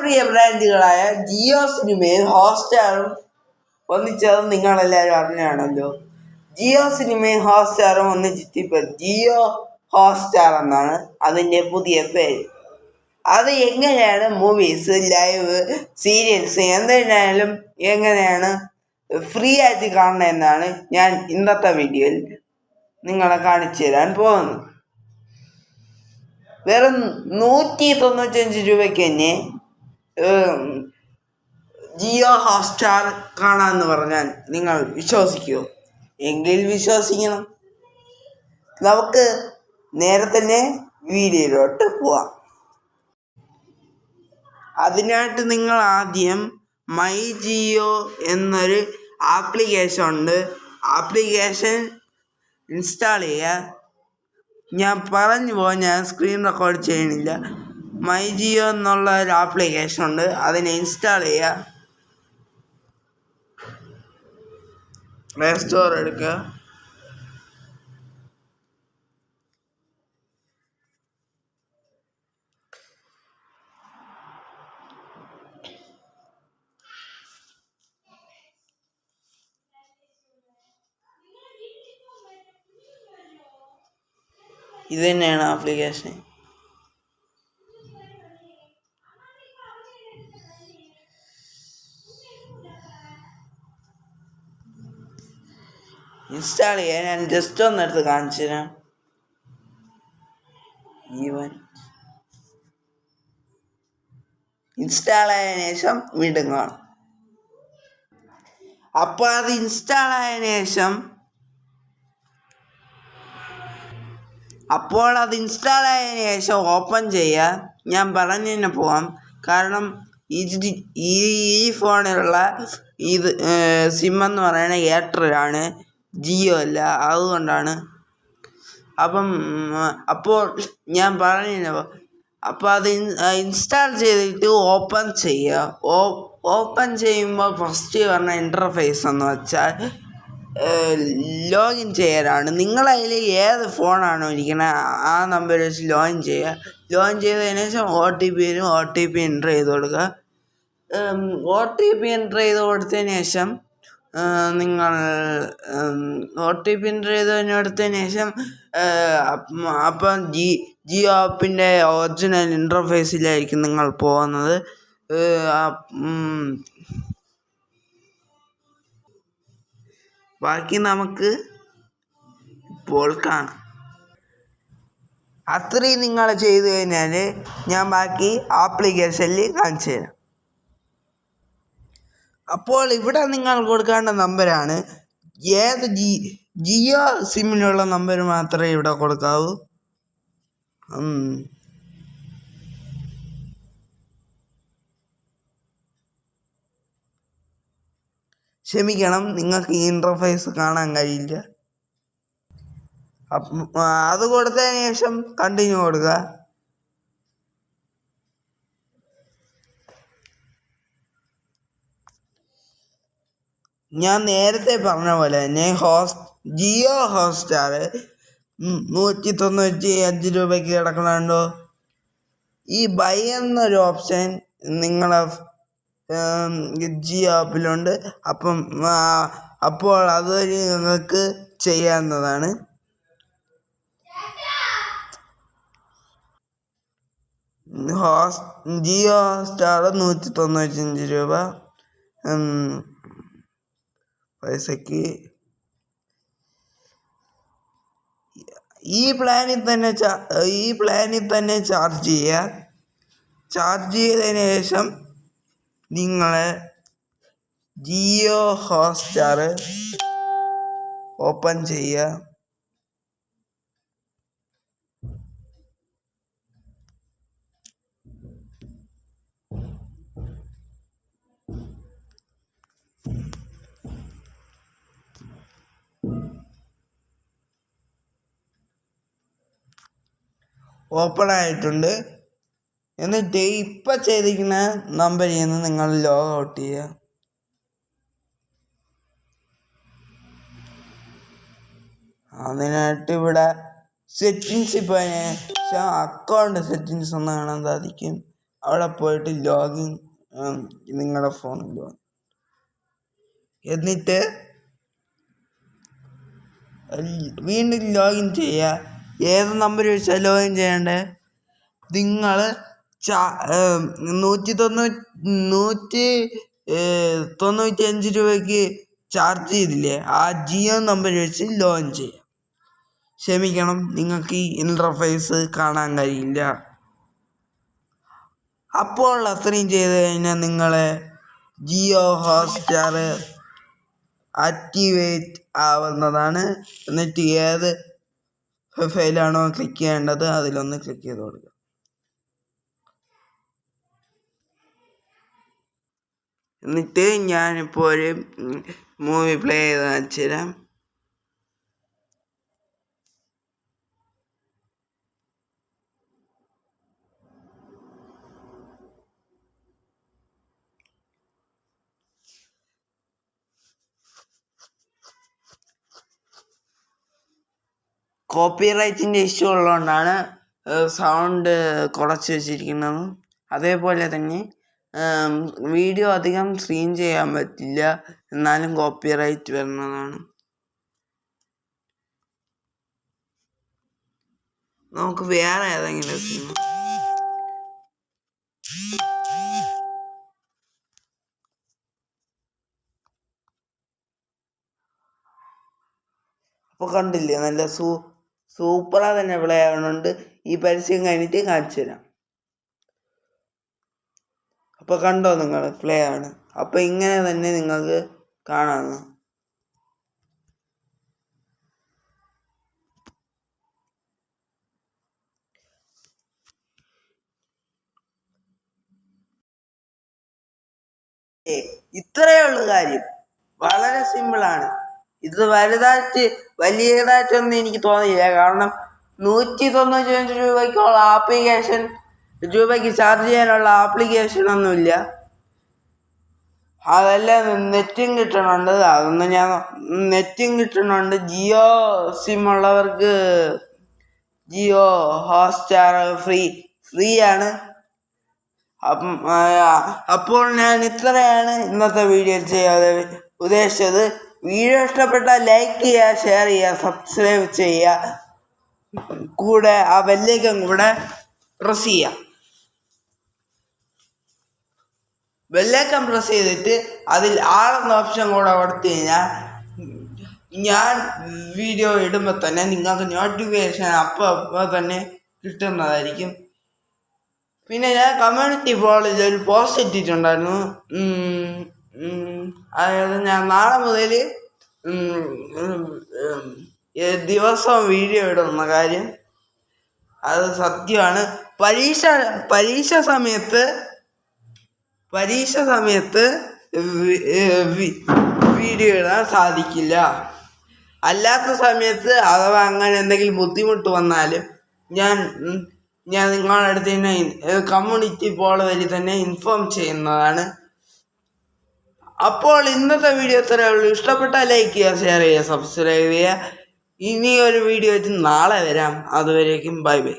പ്രിയ ബ്രാൻഡുകളായ ജിയോ സിനിമയും ഹോട്ട്സ്റ്റാറും ഒന്നിച്ചത് നിങ്ങളെല്ലാവരും അറിഞ്ഞാണല്ലോ ജിയോ സിനിമയും ഹോട്ട്സ്റ്റാറും ഒന്നിച്ചിപ്പോൾ ജിയോ ഹോട്ട്സ്റ്റാർ എന്നാണ് അതിന്റെ പുതിയ പേര്. അത് എങ്ങനെയാണ് മൂവീസ് ലൈവ് സീരിയൽസ് എന്തിനായാലും എങ്ങനെയാണ് ഫ്രീ ആയിട്ട് കാണണമെന്നാണ് ഞാൻ ഇന്നത്തെ വീഡിയോയിൽ നിങ്ങളെ കാണിച്ചു തരാൻ പോകുന്നത്. വെറും നൂറ്റി തൊണ്ണൂറ്റഞ്ച് രൂപയ്ക്ക് തന്നെ ജിയോ ഹോട്ട്സ്റ്റാർ കാണാമെന്ന് പറഞ്ഞാൽ നിങ്ങൾ വിശ്വസിക്കുമോ എങ്കിൽ വിശ്വസിക്കണം. നമുക്ക് നേരെ തന്നെ വീഡിയോയിലോട്ട് പോവാം. അതിനായിട്ട് നിങ്ങൾ ആദ്യം മൈ ജിയോ എന്നൊരു ആപ്ലിക്കേഷൻ ഉണ്ട്. ആപ്ലിക്കേഷൻ ഇൻസ്റ്റാൾ ചെയ്യുക. ഞാൻ പറഞ്ഞു പോകാൻ ഞാൻ സ്ക്രീൻ റെക്കോർഡ് ചെയ്യണില്ല മൈ ജിയോ എന്നുള്ള ഒരു ആപ്ലിക്കേഷൻ ഉണ്ട് അതിനെ ഇൻസ്റ്റാൾ ചെയ്യുക. പ്ലേ സ്റ്റോർ എടുക്കുക. ഇത് തന്നെയാണ് ആപ്ലിക്കേഷൻ. ഇൻസ്റ്റാൾ ചെയ്യാൻ ഞാൻ ജസ്റ്റ് ഒന്നെടുത്ത് കാണിച്ചു തരാം. ഈവൻ ഇൻസ്റ്റാൾ ആയതിനു ശേഷം വീണ്ടും കാണും. അപ്പോൾ അത് ഇൻസ്റ്റാൾ ആയതിനു ശേഷം അപ്പോൾ അത് ഇൻസ്റ്റാൾ ആയതിനു ശേഷം ഓപ്പൺ ചെയ്യുക ഞാൻ പറഞ്ഞു തന്നെ പോവാം. കാരണം ഈ ഈ ഫോണിലുള്ള ഇത് സിം എന്ന് പറയുന്നത് എയർടെലാണ് ജിയോ അല്ല അതുകൊണ്ടാണ്. അപ്പം അപ്പോൾ ഞാൻ പറഞ്ഞു അപ്പോൾ അത് ഇൻസ്റ്റാൾ ചെയ്തിട്ട് ഓപ്പൺ ചെയ്യുക ഓപ്പൺ ചെയ്യുമ്പോൾ ഫസ്റ്റ് പറഞ്ഞ ഇന്റർഫേസ് എന്ന് വെച്ചാൽ ലോഗിൻ ചെയ്യലാണ് നിങ്ങളതിൽ ഏത് ഫോണാണോ ഇരിക്കുന്നത് ആ നമ്പർ വെച്ച് ലോഗിൻ ചെയ്യുക ലോഗിൻ ചെയ്തതിന് ശേഷം ഒ ടി പി വരും ഒ ടി പി എന്റർ ചെയ്ത് കൊടുക്കുക. ഒ ടി പി എന്റർ ചെയ്ത് കൊടുത്തതിന് ശേഷം നിങ്ങൾ ഒ ടി പി എന്റർ ചെയ്ത് കഴിഞ്ഞെടുത്തതിന് ശേഷം അപ്പം ജി ജിയോ ആപ്പിന്റെ ഒറിജിനൽ ഇന്റർഫേസിലായിരിക്കും നിങ്ങൾ പോകുന്നത്. ബാക്കി നമുക്ക് ഇപ്പോൾ കാണാം. അത്രയും നിങ്ങൾ ചെയ്തു കഴിഞ്ഞാൽ ഞാൻ ബാക്കി ആപ്ലിക്കേഷനിൽ കാണിച്ചു തരാം. അപ്പോൾ ഇവിടെ നിങ്ങൾ കൊടുക്കേണ്ട നമ്പരാണ്. ഏത് ജി ജിയോ സിമ്മിനുള്ള നമ്പർ മാത്രമേ ഇവിടെ കൊടുക്കാവൂ. ക്ഷമിക്കണം നിങ്ങൾക്ക് ഈ ഇന്റർഫേസ് കാണാൻ കഴിയില്ല. അത് കൊടുത്തതിന് ശേഷം കണ്ടിന്യൂ കൊടുക്കുക. ഞാൻ നേരത്തെ പറഞ്ഞ പോലെ തന്നെ ഹോസ്റ്റ് ജിയോ ഹോട്ട്സ്റ്റാർ നൂറ്റി തൊണ്ണൂറ്റി അഞ്ച് രൂപയ്ക്ക് കിടക്കണുണ്ടോ ഈ ബൈ എന്നൊരു ഓപ്ഷൻ നിങ്ങളെ ജിയോ ആപ്പിലുണ്ട് അപ്പം അപ്പോൾ അതുവഴി നിങ്ങൾക്ക് ചെയ്യാവുന്നതാണ്. ഹോസ് ജിയോ സ്റ്റാർ നൂറ്റി തൊണ്ണൂറ്റഞ്ച് രൂപ. ഉം, പൈസക്ക് ഈ പ്ലാനിൽ തന്നെ ഈ പ്ലാനിൽ തന്നെ ചാർജ് ചെയ്യുക ചാർജ് ചെയ്തതിന് ശേഷം നിങ്ങൾ ജിയോ ഹോട്ട്സ്റ്റാർ ഓപ്പൺ ചെയ്യുക ഓപ്പൺ ആയിട്ടുണ്ട് എന്നിട്ട് ഇപ്പം ചെയ്തിരിക്കുന്ന നമ്പറിൽ നിന്ന് നിങ്ങൾ ലോഗ് ഔട്ട് ചെയ്യുക. അതിനായിട്ട് ഇവിടെ സെറ്റിങ്സ് ഇപ്പോൾ അക്കൗണ്ട് സെറ്റിങ്സ് ഒന്ന് കാണാൻ സാധിക്കും. അവിടെ പോയിട്ട് ലോഗിൻ നിങ്ങളുടെ ഫോണിൽ എന്നിട്ട് വീണ്ടും ലോഗിൻ ചെയ്യുക. ഏത് നമ്പർ ചോദിച്ചാൽ ലോഗിൻ ചെയ്യണ്ടേ? നിങ്ങൾ നൂറ്റി തൊണ്ണൂറ്റി നൂറ്റി തൊണ്ണൂറ്റി അഞ്ച് രൂപയ്ക്ക് ചാർജ് ചെയ്തില്ലേ? ആ ജിയോ നമ്പർ വെച്ച് ലോഗിൻ ചെയ്യാം. ക്ഷമിക്കണം നിങ്ങൾക്ക് ഈ ഇന്റർഫേസ് കാണാൻ കഴിയില്ല. അപ്പോൾ അത്രയും ചെയ്ത് കഴിഞ്ഞാൽ നിങ്ങളെ ജിയോ ഹോട്ട്സ്റ്റാർ ആക്ടിവേറ്റ് ആവുന്നതാണ്. എന്നിട്ട് ഏത് ഫയലാണോ ക്ലിക്ക് ചെയ്യേണ്ടത് അതിലൊന്ന് ക്ലിക്ക് ചെയ്ത് കൊടുക്കുക എന്നിട്ട് ഞാനിപ്പോൾ ഒരു മൂവി പ്ലേ ചെയ്ത് കാണിച്ചു കോപ്പിറൈറ്റിന്റെ ഇഷ്യൂ ഉള്ളതുകൊണ്ടാണ് സൗണ്ട് കുറച്ച് വെച്ചിരിക്കുന്നത്. അതേപോലെ തന്നെ വീഡിയോ അധികം സ്ട്രീം ചെയ്യാൻ പറ്റില്ല എന്നാലും കോപ്പിറൈറ്റ് വരുന്നതാണ്. നമുക്ക് വേറെ ഏതെങ്കിലും സിനിമ. അപ്പോൾ കണ്ടില്ലേ നല്ല സൂ സൂപ്പറാ തന്നെ പ്ലേ ആവണുണ്ട് ഈ പരസ്യം കഴിഞ്ഞിട്ട് കാണിച്ചു തരാം. അപ്പോൾ കണ്ടോ നിങ്ങൾ പ്ലേ ആണ്. അപ്പോൾ ഇങ്ങനെ തന്നെ നിങ്ങൾക്ക് കാണാം. ഏ ഇത്രയേ ഉള്ളൂ കാര്യം. വളരെ സിമ്പിളാണ് ഇത് വലുതായിട്ട് വലിയതായിട്ടൊന്നും എനിക്ക് തോന്നിയില്ല. കാരണം നൂറ്റി തൊണ്ണൂറ്റി അഞ്ച് രൂപയ്ക്കുള്ള ആപ്ലിക്കേഷൻ രൂപയ്ക്ക് ചാർജ് ചെയ്യാനുള്ള ആപ്ലിക്കേഷൻ ഒന്നുമില്ല അതെല്ലാം നെറ്റും കിട്ടണുണ്ട്. അതൊന്നും ഞാൻ നെറ്റും കിട്ടണുണ്ട്. ജിയോ സിം ഉള്ളവർക്ക് ജിയോ ഹോട്ട്സ്റ്റാർ ഫ്രീ ഫ്രീ ആണ് അപ്പോൾ ഞാൻ ഇത്രയാണ് ഇന്നത്തെ വീഡിയോ ചെയ്യാതെ ഉദ്ദേശിച്ചത്. വീഡിയോ ഇഷ്ടപ്പെട്ട ലൈക്ക് ചെയ്യുക ഷെയർ ചെയ്യുക സബ്സ്ക്രൈബ് ചെയ്യുക കൂടെ ആ ബെല്ലേക്കും കൂടെ പ്രസ് ചെയ്യുക ബെല്ലേക്കം പ്രസ് ചെയ്തിട്ട് അതിൽ ആളെന്ന ഓപ്ഷൻ കൂടെ കൊടുത്തു കഴിഞ്ഞാൽ ഞാൻ വീഡിയോ ഇടുമ്പോൾ തന്നെ നിങ്ങൾക്ക് നോട്ടിഫിക്കേഷൻ അപ്പോൾ അപ്പോൾ തന്നെ കിട്ടുന്നതായിരിക്കും. പിന്നെ ഞാൻ കമ്മ്യൂണിറ്റി ഫോളിൽ ഒരു പോസ്റ്റ് ഇട്ടിട്ടുണ്ടായിരുന്നു. അതായത് ഞാൻ നാളെ മുതൽ ദിവസവും വീഡിയോ ഇടുന്ന കാര്യം. അത് സത്യമാണ്. പരീക്ഷ പരീക്ഷ സമയത്ത് പരീക്ഷ സമയത്ത് വീഡിയോ ഇടാൻ സാധിക്കില്ല. അല്ലാത്ത സമയത്ത് അഥവാ അങ്ങനെ എന്തെങ്കിലും ബുദ്ധിമുട്ട് വന്നാലും ഞാൻ ഞാൻ നിങ്ങളുടെ അടുത്ത് തന്നെ കമ്മ്യൂണിറ്റി പോൾ വഴി തന്നെ ഇൻഫോം ചെയ്യുന്നതാണ്. അപ്പോൾ ഇന്നത്തെ വീഡിയോ ഇത്രയേ ഉള്ളൂ. ഇഷ്ടപ്പെട്ടാൽ ലൈക്ക് ചെയ്യുക ഷെയർ ചെയ്യുക സബ്സ്ക്രൈബ് ചെയ്യുക. ഇനി ഒരു വീഡിയോ ആയിട്ട് നാളെ വരാം. അതുവരേക്കും ബൈ ബൈ